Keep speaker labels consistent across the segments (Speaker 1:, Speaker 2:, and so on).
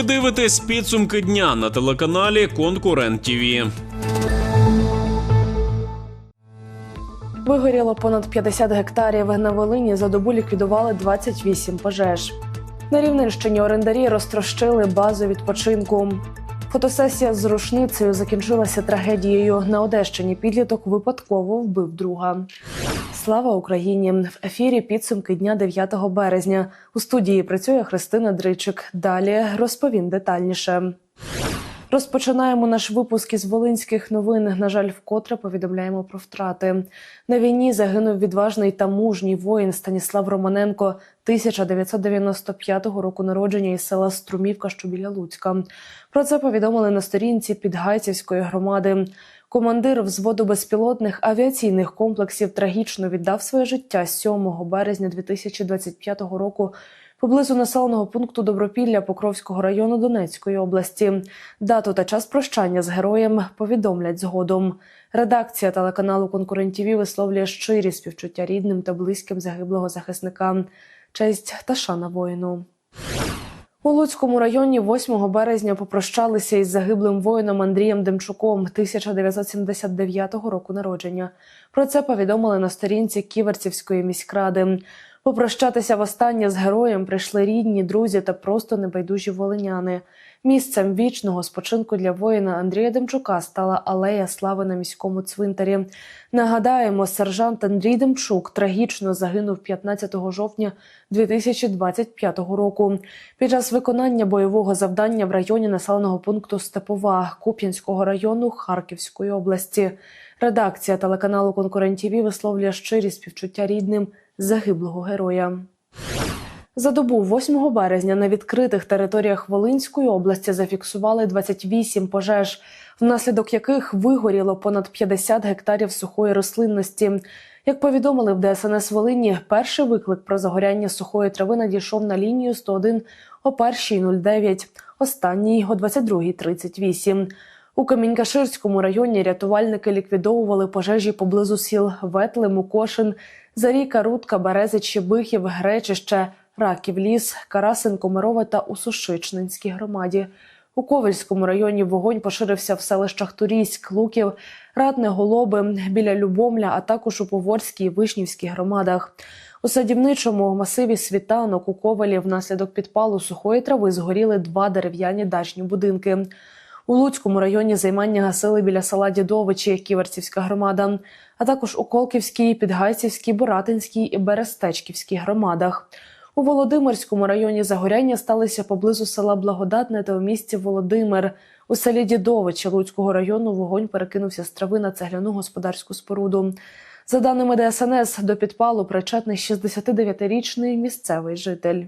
Speaker 1: Ви дивитесь підсумки дня на телеканалі Конкурент ТІВІ.
Speaker 2: Вигоріло понад 50 гектарів. На Волині за добу ліквідували 28 пожеж. На Рівненщині орендарі розтрощили базу відпочинку. Фотосесія з рушницею закінчилася трагедією. На Одещині підліток випадково вбив друга. Слава Україні! В ефірі підсумки дня 9 березня. У студії працює Христина Дричик. Далі розповім детальніше. Розпочинаємо наш випуск із волинських новин. На жаль, вкотре повідомляємо про втрати. На війні загинув відважний та мужній воїн Станіслав Романенко 1995 року народження із села Струмівка, що біля Луцька. Про це повідомили на сторінці Підгайцівської громади. Командир взводу безпілотних авіаційних комплексів трагічно віддав своє життя 7 березня 2025 року поблизу населеного пункту Добропілля Покровського району Донецької області. Дату та час прощання з героєм повідомлять згодом. Редакція телеканалу Конкурентіві висловлює щирі співчуття рідним та близьким загиблого захисника. Честь та шана воїну. У Луцькому районі 8 березня попрощалися із загиблим воїном Андрієм Демчуком 1979 року народження. Про це повідомили на сторінці Ківерцівської міськради. Попрощатися востаннє з героєм прийшли рідні, друзі та просто небайдужі волиняни. Місцем вічного спочинку для воїна Андрія Демчука стала алея слави на міському цвинтарі. Нагадаємо, сержант Андрій Демчук трагічно загинув 15 жовтня 2025 року під час виконання бойового завдання в районі населеного пункту Степова Куп'янського району Харківської області. Редакція телеканалу Конкурентіві висловлює щирі співчуття рідним загиблого героя. За добу 8 березня на відкритих територіях Волинської області зафіксували 28 пожеж, внаслідок яких вигоріло понад 50 гектарів сухої рослинності. Як повідомили в ДСНС Волині, перший виклик про загоряння сухої трави надійшов на лінію 101 о 1.09, останній о 22.38. У Камінькаширському районі рятувальники ліквідовували пожежі поблизу сіл Ветли, Мукошин, Заріка, Рудка, Берези, Чебихів, Гречище, Раків ліс, Карасин, Комарова та у Сушичнинській громаді. У Ковельському районі вогонь поширився в селищах Турійськ, Луків, Ратне, Голоби, біля Любомля, а також у Поворській і Вишнівській громадах. У садівничому масиві світанок у Ковелі внаслідок підпалу сухої трави згоріли два дерев'яні дачні будинки. У Луцькому районі займання гасили біля села Дідовичі, Ківерцівська громада, а також у Колківській, Підгайцівській, Буратинській і Берестечківській громадах. У Володимирському районі загоряння сталися поблизу села Благодатне та у місті Володимир. У селі Дідовичі Луцького району вогонь перекинувся з трави на цегляну господарську споруду. За даними ДСНС, до підпалу причетний 69-річний місцевий житель.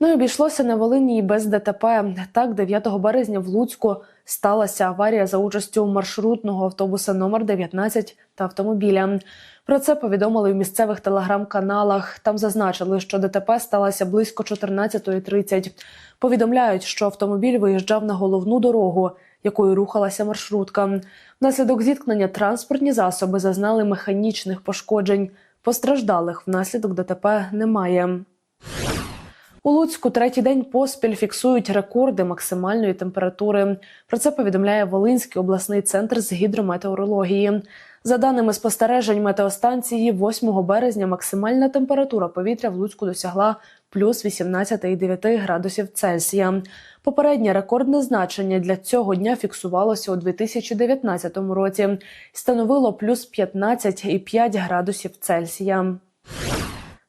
Speaker 2: Ну і обійшлося на Волині і без ДТП. Так, 9 березня в Луцьку сталася аварія за участю маршрутного автобуса номер 19 та автомобіля. Про це повідомили в місцевих телеграм-каналах. Там зазначили, що ДТП сталося близько 14.30. Повідомляють, що автомобіль виїжджав на головну дорогу, якою рухалася маршрутка. Внаслідок зіткнення транспортні засоби зазнали механічних пошкоджень. Постраждалих внаслідок ДТП немає. У Луцьку третій день поспіль фіксують рекорди максимальної температури. Про це повідомляє Волинський обласний центр з гідрометеорології. За даними спостережень метеостанції, 8 березня максимальна температура повітря в Луцьку досягла плюс 18,9 градусів Цельсія. Попереднє рекордне значення для цього дня фіксувалося у 2019 році становило плюс 15,5 градусів Цельсія.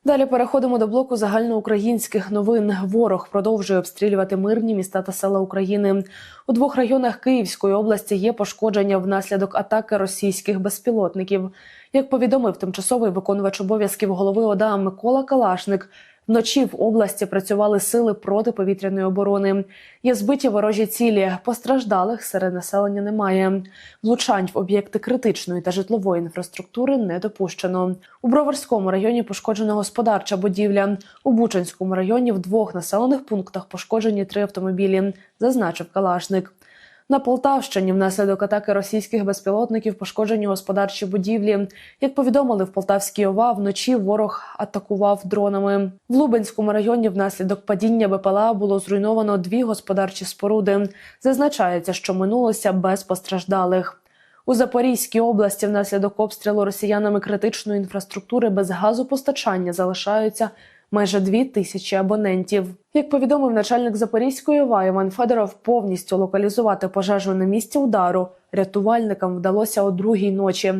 Speaker 2: Далі переходимо до блоку загальноукраїнських новин. Ворог продовжує обстрілювати мирні міста та села України. У двох районах Київської області є пошкодження внаслідок атаки російських безпілотників. Як повідомив тимчасовий виконувач обов'язків голови ОДА Микола Калашник, вночі в області працювали сили протиповітряної оборони. Є збиті ворожі цілі. Постраждалих серед населення немає. Влучань в об'єкти критичної та житлової інфраструктури не допущено. У Броварському районі пошкоджена господарча будівля. У Бучанському районі в двох населених пунктах пошкоджені три автомобілі, зазначив Калашник. На Полтавщині внаслідок атаки російських безпілотників пошкоджені господарчі будівлі. Як повідомили в Полтавській ОВА, вночі ворог атакував дронами. В Лубенському районі внаслідок падіння БПЛА було зруйновано дві господарчі споруди. Зазначається, що минулося без постраждалих. У Запорізькій області внаслідок обстрілу росіянами критичної інфраструктури без газопостачання залишаються майже дві тисячі абонентів. Як повідомив начальник Запорізької ОВА Іван Федоров, повністю локалізувати пожежу на місці удару рятувальникам вдалося о другій ночі.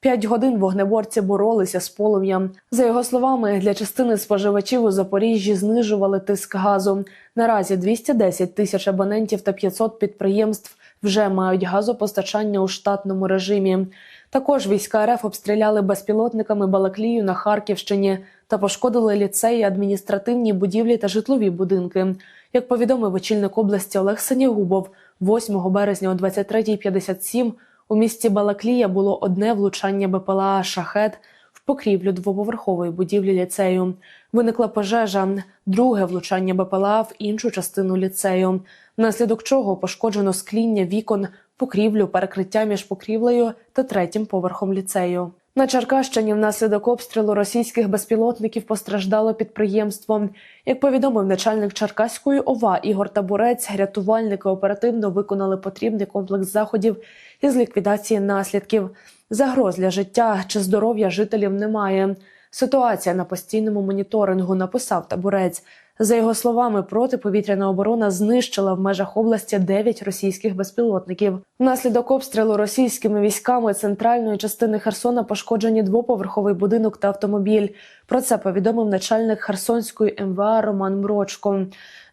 Speaker 2: П'ять годин вогнеборці боролися з полум'ям. За його словами, для частини споживачів у Запоріжжі знижували тиск газу. Наразі 210 тисяч абонентів та 500 підприємств вже мають газопостачання у штатному режимі. Також війська РФ обстріляли безпілотниками Балаклію на Харківщині та пошкодили ліцеї, адміністративні будівлі та житлові будинки. Як повідомив очільник області Олег Сенігубов, 8 березня о 23.57 у місті Балаклія було одне влучання БПЛА «Шахет» в покрівлю двоповерхової будівлі ліцею. Виникла пожежа, друге влучання БПЛА в іншу частину ліцею, внаслідок чого пошкоджено скління вікон, покрівлю, перекриття між покрівлею та третім поверхом ліцею. На Черкащині внаслідок обстрілу російських безпілотників постраждало підприємство. Як повідомив начальник Черкаської ОВА Ігор Табурець, рятувальники оперативно виконали потрібний комплекс заходів із ліквідації наслідків. Загроз для життя чи здоров'я жителів немає. Ситуація на постійному моніторингу написав Табурець. За його словами, протиповітряна оборона знищила в межах області 9 російських безпілотників. Внаслідок обстрілу російськими військами центральної частини Херсона пошкоджені двоповерховий будинок та автомобіль. Про це повідомив начальник Херсонської МВА Роман Мрочко.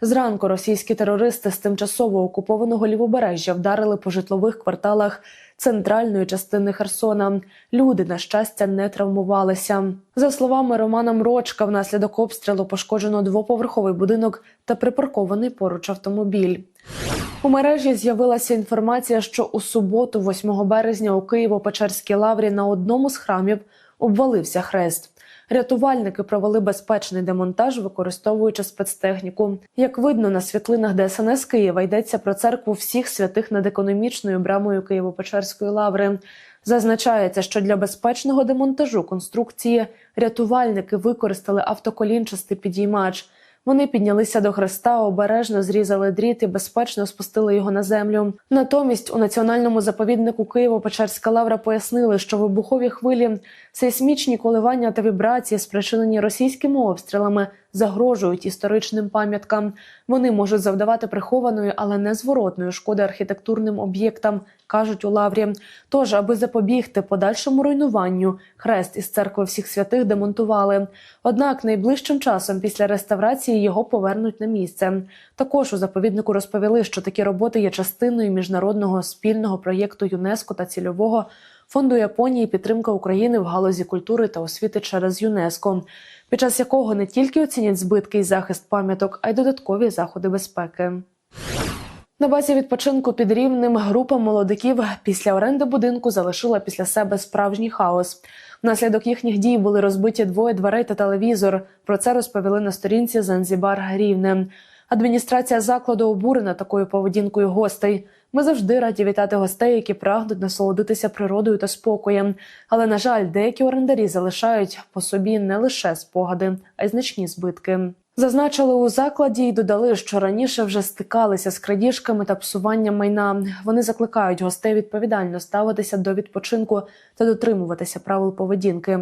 Speaker 2: Зранку російські терористи з тимчасово окупованого лівобережжя вдарили по житлових кварталах центральної частини Херсона. Люди, на щастя, не травмувалися. За словами Романа Мрочка, внаслідок обстрілу пошкоджено двоповерховий будинок та припаркований поруч автомобіль. У мережі з'явилася інформація, що у суботу, 8 березня, у Києво-Печерській лаврі на одному з храмів обвалився хрест. Рятувальники провели безпечний демонтаж, використовуючи спецтехніку. Як видно на світлинах ДСНС Києва, йдеться про церкву всіх святих над економічною брамою Києво-Печерської лаври. Зазначається, що для безпечного демонтажу конструкції рятувальники використали автоколінчастий підіймач. Вони піднялися до хреста, обережно зрізали дріт і безпечно спустили його на землю. Натомість у національному заповіднику Києво-Печерська лавра пояснили, що вибухові хвилі, сейсмічні коливання та вібрації, спричинені російськими обстрілами, загрожують історичним пам'яткам. Вони можуть завдавати прихованої, але незворотної шкоди архітектурним об'єктам, кажуть у лаврі. Тож, аби запобігти подальшому руйнуванню, хрест із церкви всіх святих демонтували. Однак найближчим часом після реставрації його повернуть на місце. Також у заповіднику розповіли, що такі роботи є частиною міжнародного спільного проєкту ЮНЕСКО та цільового фонду Японії підтримка України в галузі культури та освіти через ЮНЕСКО, під час якого не тільки оцінять збитки і захист пам'яток, а й додаткові заходи безпеки. На базі відпочинку під рівнем група молодиків після оренди будинку залишила після себе справжній хаос. Внаслідок їхніх дій були розбиті двоє дверей та телевізор. Про це розповіли на сторінці Занзібар Рівне. Адміністрація закладу обурена такою поведінкою гостей. Ми завжди раді вітати гостей, які прагнуть насолодитися природою та спокоєм. Але на жаль, деякі орендарі залишають по собі не лише спогади, а й значні збитки. Зазначили у закладі і додали, що раніше вже стикалися з крадіжками та псуванням майна. Вони закликають гостей відповідально ставитися до відпочинку та дотримуватися правил поведінки.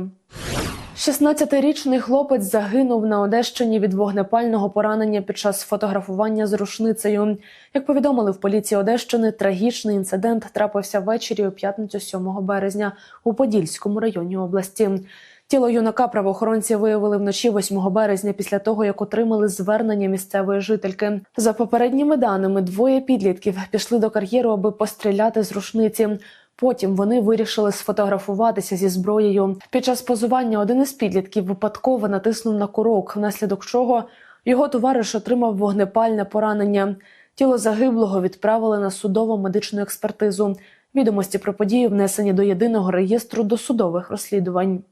Speaker 2: 16-річний хлопець загинув на Одещині від вогнепального поранення під час фотографування з рушницею. Як повідомили в поліції Одещини, трагічний інцидент трапився ввечері у п'ятницю 7 березня у Подільському районі області. Тіло юнака правоохоронці виявили вночі 8 березня після того, як отримали звернення місцевої жительки. За попередніми даними, двоє підлітків пішли до кар'єру, аби постріляти з рушниці. Потім вони вирішили сфотографуватися зі зброєю. Під час позування один із підлітків випадково натиснув на курок, внаслідок чого його товариш отримав вогнепальне поранення. Тіло загиблого відправили на судово медичну експертизу. Відомості про подію внесені до єдиного реєстру досудових розслідувань.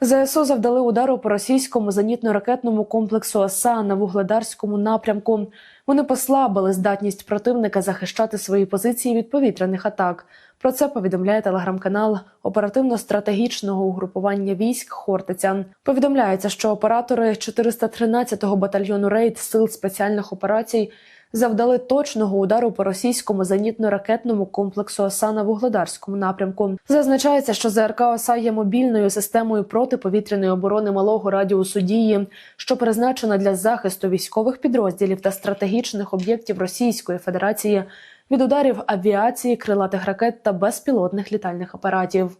Speaker 2: ЗСУ завдали удару по російському зенітно-ракетному комплексу ОСА на вугледарському напрямку. Вони послабили здатність противника захищати свої позиції від повітряних атак. Про це повідомляє телеграм-канал оперативно-стратегічного угрупування військ Хортиця. Повідомляється, що оператори 413-го батальйону рейд сил спеціальних операцій завдали точного удару по російському зенітно-ракетному комплексу ОСА на вугледарському напрямку. Зазначається, що ЗРК ОСА є мобільною системою протиповітряної оборони малого радіусу дії, що призначена для захисту військових підрозділів та стратегічних об'єктів Російської Федерації від ударів авіації, крилатих ракет та безпілотних літальних апаратів.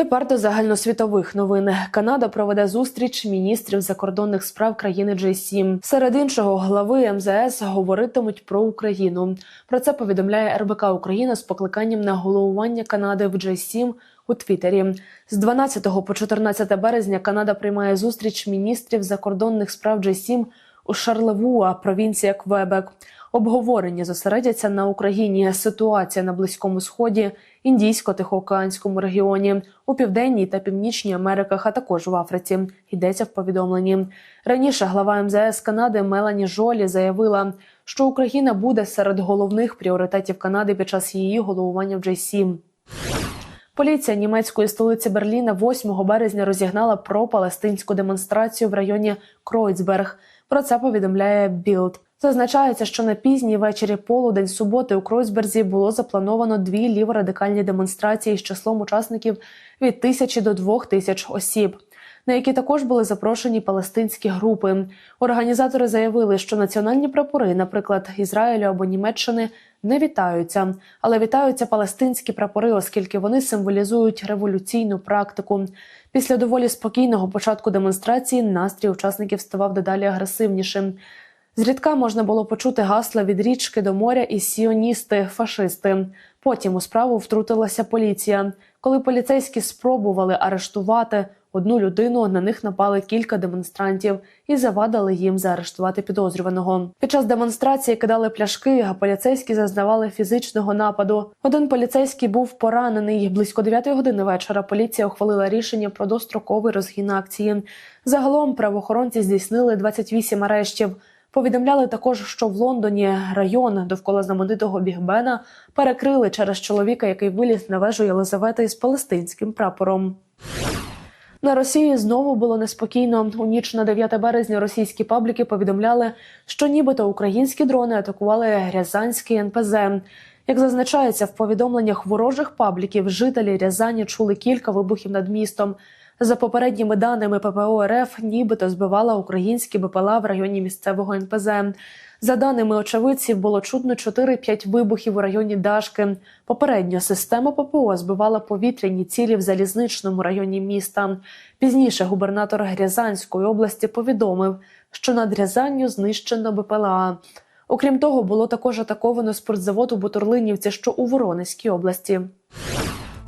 Speaker 2: Тепер до загальносвітових новин. Канада проведе зустріч міністрів закордонних справ країни G7. Серед іншого, глави МЗС говоритимуть про Україну. Про це повідомляє РБК Україна з покликанням на головування Канади в G7 у Твіттері. З 12 по 14 березня Канада приймає зустріч міністрів закордонних справ G7 у Шарлевуа, провінція Квебек. Обговорення зосередяться на Україні, ситуація на Близькому Сході, Індійсько-Тихоокеанському регіоні, у Південній та Північній Америках, а також в Африці. Йдеться в повідомленні. Раніше глава МЗС Канади Мелані Жолі заявила, що Україна буде серед головних пріоритетів Канади під час її головування в G7. Поліція німецької столиці Берліна 8 березня розігнала пропалестинську демонстрацію в районі Кройцберг. Про це повідомляє Білд. Зазначається, що на пізній вечері полудень суботи у Кройцберзі було заплановано дві ліворадикальні демонстрації з числом учасників від тисячі до двох тисяч осіб, на які також були запрошені палестинські групи. Організатори заявили, що національні прапори, наприклад, Ізраїлю або Німеччини, не вітаються, але вітаються палестинські прапори, оскільки вони символізують революційну практику. Після доволі спокійного початку демонстрації настрій учасників ставав дедалі агресивнішим. Зрідка можна було почути гасла від річки до моря і сіоністи, фашисти. Потім у справу втрутилася поліція. Коли поліцейські спробували арештувати одну людину, на них напали кілька демонстрантів і завадили їм заарештувати підозрюваного. Під час демонстрації кидали пляшки, а поліцейські зазнавали фізичного нападу. Один поліцейський був поранений. Близько 9 години вечора поліція ухвалила рішення про достроковий розгін акції. Загалом правоохоронці здійснили 28 арештів. Повідомляли також, що в Лондоні район довкола знаменитого Бігбена перекрили через чоловіка, який виліз на вежу Єлизавети із палестинським прапором. На Росії знову було неспокійно. У ніч на 9 березня російські пабліки повідомляли, що нібито українські дрони атакували Рязанський НПЗ. Як зазначається в повідомленнях ворожих пабліків, жителі Рязані чули кілька вибухів над містом. За попередніми даними ППО РФ, нібито збивала українські БПЛА в районі місцевого НПЗ. За даними очевидців, було чутно 4-5 вибухів у районі Дашки. Попередньо система ППО збивала повітряні цілі в залізничному районі міста. Пізніше губернатор Рязанської області повідомив, що над Рязанню знищено БПЛА. Окрім того, було також атаковано спортзавод у Бутурлинівці, що у Воронезькій області.